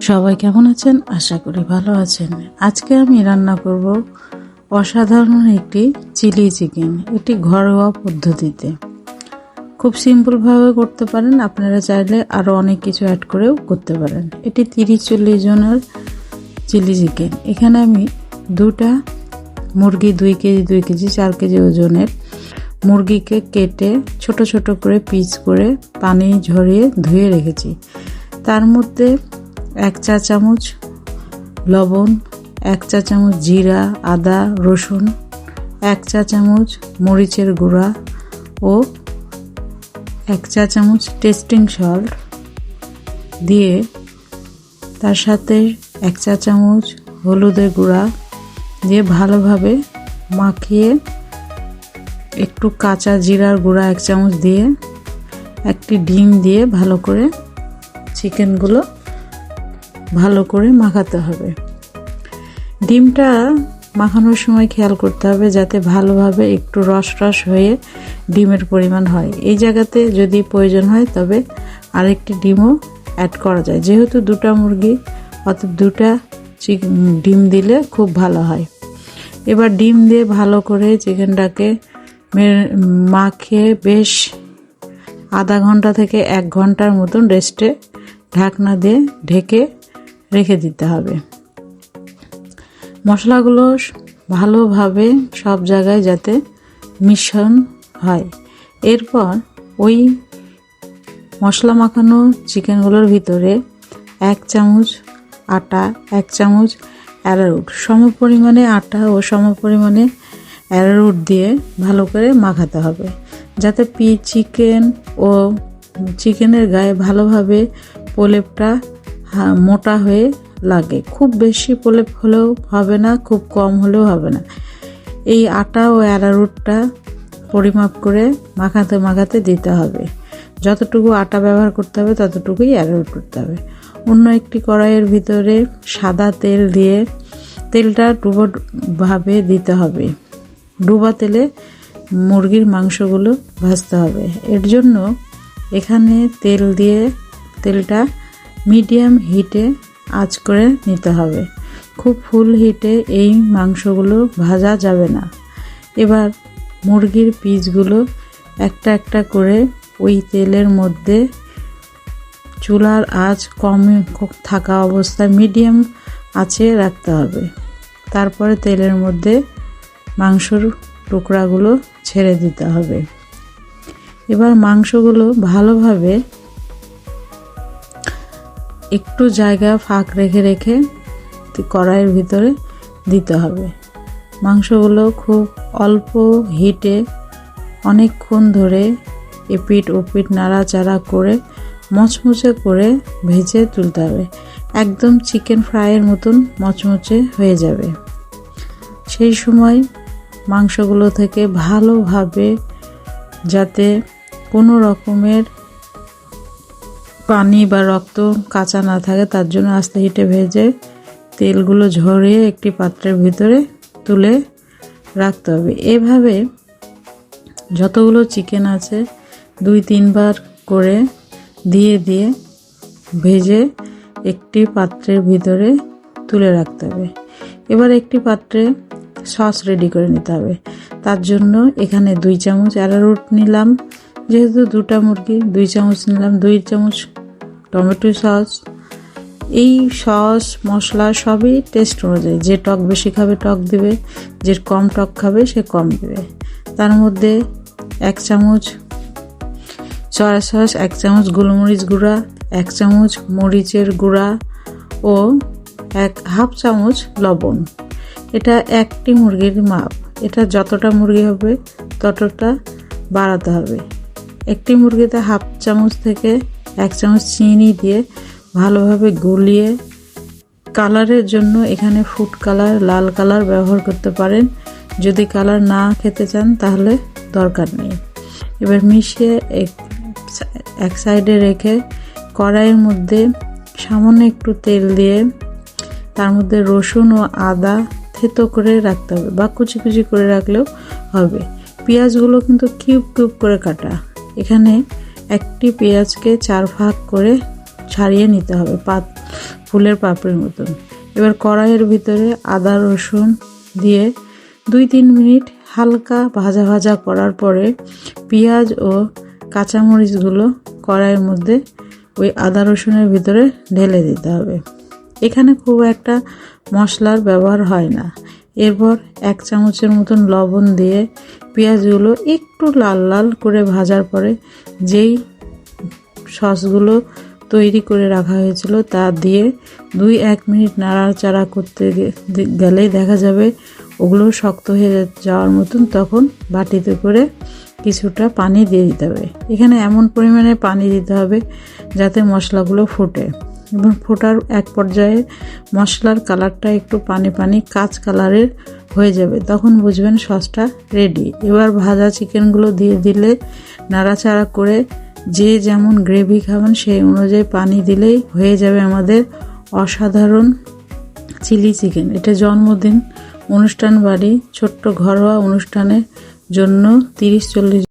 সবাই কেমন আছেন? আশা করি ভালো আছেন। আজকে আমি রান্না করব অসাধারণ একটি চিলি চিকেন এটি ঘরোয়া পদ্ধতিতে। খুব সিম্পলভাবে করতে পারেন, আপনারা চাইলে আরও অনেক কিছু অ্যাড করেও করতে পারেন। এটি তিরিশ চল্লিশ জনের চিলি চিকেন। এখানে আমি দুটা মুরগি, দুই কেজি দুই কেজি, চার কেজি ওজনের মুরগিকে কেটে ছোট ছোট করে পিস করে পানি ঝরিয়ে ধুয়ে রেখেছি। তার মধ্যে এক চা চামচ লবণ, এক চা চামচ জিরা, আদা, রসুন, এক চা চামচ মরিচের গুঁড়া ও এক চা চামচ টেস্টিং সল্ট দিয়ে তার সাথে এক চা চামচ হলুদের গুঁড়া দিয়ে ভালোভাবে মাখিয়ে একটু কাঁচা জিরার গুঁড়া এক চামচ দিয়ে, একটি ডিম দিয়ে ভালো করে চিকেনগুলো ভালো করে মাখাতে হবে। ডিমটা মাখানোর সময় খেয়াল করতে হবে যাতে ভালোভাবে একটু রস রস হয়ে ডিমের পরিমাণ হয়। এই জায়গাতে যদি প্রয়োজন হয় তবে আরেকটি ডিমও অ্যাড করা যায়। যেহেতু দুটা মুরগি অর্থাৎ দুটা ডিম দিলে খুব ভালো হয়। এবার ডিম দিয়ে ভালো করে চিকেনটাকে মাখিয়ে বেশ আধা ঘণ্টা থেকে এক ঘণ্টার মতন রেস্টে ঢাকনা দিয়ে ঢেকে রেখে দিতে হবে। মশলাগুলো ভালোভাবে সব জায়গায় যাতে মিশ্রণ হয়। এরপর ওই মশলা মাখানো চিকেনগুলোর ভিতরে এক চামচ আটা, এক চামচ অ্যারারুট, সম পরিমাণে আটা ও সম পরিমাণে অ্যারারুট দিয়ে ভালো করে মাখাতে হবে। যাতে পি, চিকেন ও চিকেনের গায়ে ভালোভাবে প্রলেপটা মোটা হয়ে লাগে। খুব বেশি প্রলেপ হলেও হবে না, খুব কম হলেও হবে না। এই আটা ও অ্যারারুটটা পরিমাপ করে মাখাতে মাখাতে দিতে হবে। যতটুকু আটা ব্যবহার করতে হবে, ততটুকুই অ্যারারুট করতে হবে। অন্য একটি কড়াইয়ের ভিতরে সাদা তেল দিয়ে তেলটা ডুবোভাবে দিতে হবে। ডুবা তেলে মুরগির মাংসগুলো ভাজতে হবে। এর জন্য এখানে তেল দিয়ে তেলটা মিডিয়াম হিটে আঁচ করে নিতে হবে। খুব ফুল হিটে এই মাংসগুলো ভাজা যাবে না। এবার মুরগির পিসগুলো একটা একটা করে ওই তেলের মধ্যে চুলার আঁচ কমে থাকা অবস্থায় মিডিয়াম আঁচে রাখতে হবে। তারপরে তেলের মধ্যে মাংসর টুকরাগুলো ছেড়ে দিতে হবে। এবার মাংসগুলো ভালোভাবে একটু জায়গা ফাঁক রেখে রেখে কড়াইয়ের ভিতরে দিতে হবে। মাংসগুলো খুব অল্প হিটে অনেকক্ষণ ধরে এপিট ওপিট নাড়াচাড়া করে মচমচে করে ভেজে তুলতে হবে। একদম চিকেন ফ্রাইয়ের মতন মচমচে হয়ে যাবে। সেই সময় মাংসগুলো থেকে ভালোভাবে যাতে কোনো রকমের পানি বা রক্ত কাঁচা না থাকে, তার জন্য আস্তে হিটে ভেজে তেলগুলো ঝরিয়ে একটি পাত্রের ভিতরে তুলে রাখতে হবে। এভাবে যতগুলো চিকেন আছে, দুই তিনবার করে দিয়ে দিয়ে ভেজে একটি পাত্রের ভিতরে তুলে রাখতে হবে। এবার একটি পাত্রে সস রেডি করে নিতে হবে। তার জন্য এখানে দুই চামচ অ্যারারুট নিলাম। যেহেতু দুটা মুরগি, দুই চামচ নিলাম, দুই চামচ টমেটো সস। এই সস, মশলা সবই টেস্ট অনুযায়ী। যে টক বেশি খাবে টক দেবে, যে কম টক খাবে সে কম দেবে। তার মধ্যে এক চামচ সয়া সস এক চামচ গোলমরিচ গুঁড়া, এক চামচ মরিচের গুঁড়া ও এক হাফ চামচ লবণ। এটা একটি মুরগির মাপ। এটা যতটা মুরগি হবে, ততটা বাড়াতে হবে। একটি মুরগিতে হাফ চামচ থেকে এক চামচ চিনি দিয়ে ভালোভাবে গলিয়ে কালারের জন্য এখানে ফুড কালার, লাল কালার ব্যবহার করতে পারেন। যদি কালার না খেতে চান, তাহলে দরকার নেই। এবার মিশিয়ে এক সাইডে রেখে কড়াইয়ের মধ্যে সামান্য একটু তেল দিয়ে তার মধ্যে রসুন ও আদা থেতো করে রাখতে হবে বা কুচি কুচি করে রাখলেও হবে। পেঁয়াজগুলো কিন্তু কিউব কিউব করে কাটা। এখানে একটি পেঁয়াজকে চার ভাগ করে ছাড়িয়ে নিতে হবে পাত, ফুলের পাপড়ির মতন। এবার কড়াইয়ের ভিতরে আদা, রসুন দিয়ে দুই তিন মিনিট হালকা ভাজা ভাজা করার পরে পেঁয়াজ ও কাঁচামরিচগুলো কড়াইয়ের মধ্যে ওই আদা, রসুনের ভিতরে ঢেলে দিতে হবে। এখানে খুব একটা মশলার ব্যবহার হয় না। এরপর এক চামচের মতন লবণ দিয়ে পেঁয়াজগুলো একটু লাল লাল করে ভাজার পরে যেই সসগুলো তৈরি করে রাখা হয়েছিল তা দিয়ে দুই এক মিনিট নাড়াচাড়া করতে গেলেই দেখা যাবে ওগুলো শক্ত হয়ে যাওয়ার মতন তখন বাটিতে করে কিছুটা পানি দিয়ে দিতে হবে। এখানে এমন পরিমাণে পানি দিতে হবে যাতে মশলাগুলো ফুটে। ফোটার এক পর্যায়ে মশলার কালারটা একটু পানি পানি কাঁচ কালারের হয়ে যাবে। তখন বুঝবেন সসটা রেডি এবার ভাজা চিকেনগুলো দিয়ে দিলে নাড়াচাড়া করে যে যেমন গ্রেভি খাবেন সেই অনুযায়ী পানি দিলেই হয়ে যাবে আমাদের অসাধারণ চিলি চিকেন এটা জন্মদিন অনুষ্ঠান বাড়ি, ছোট্ট ঘরোয়া অনুষ্ঠানের জন্য তিরিশ চল্লিশ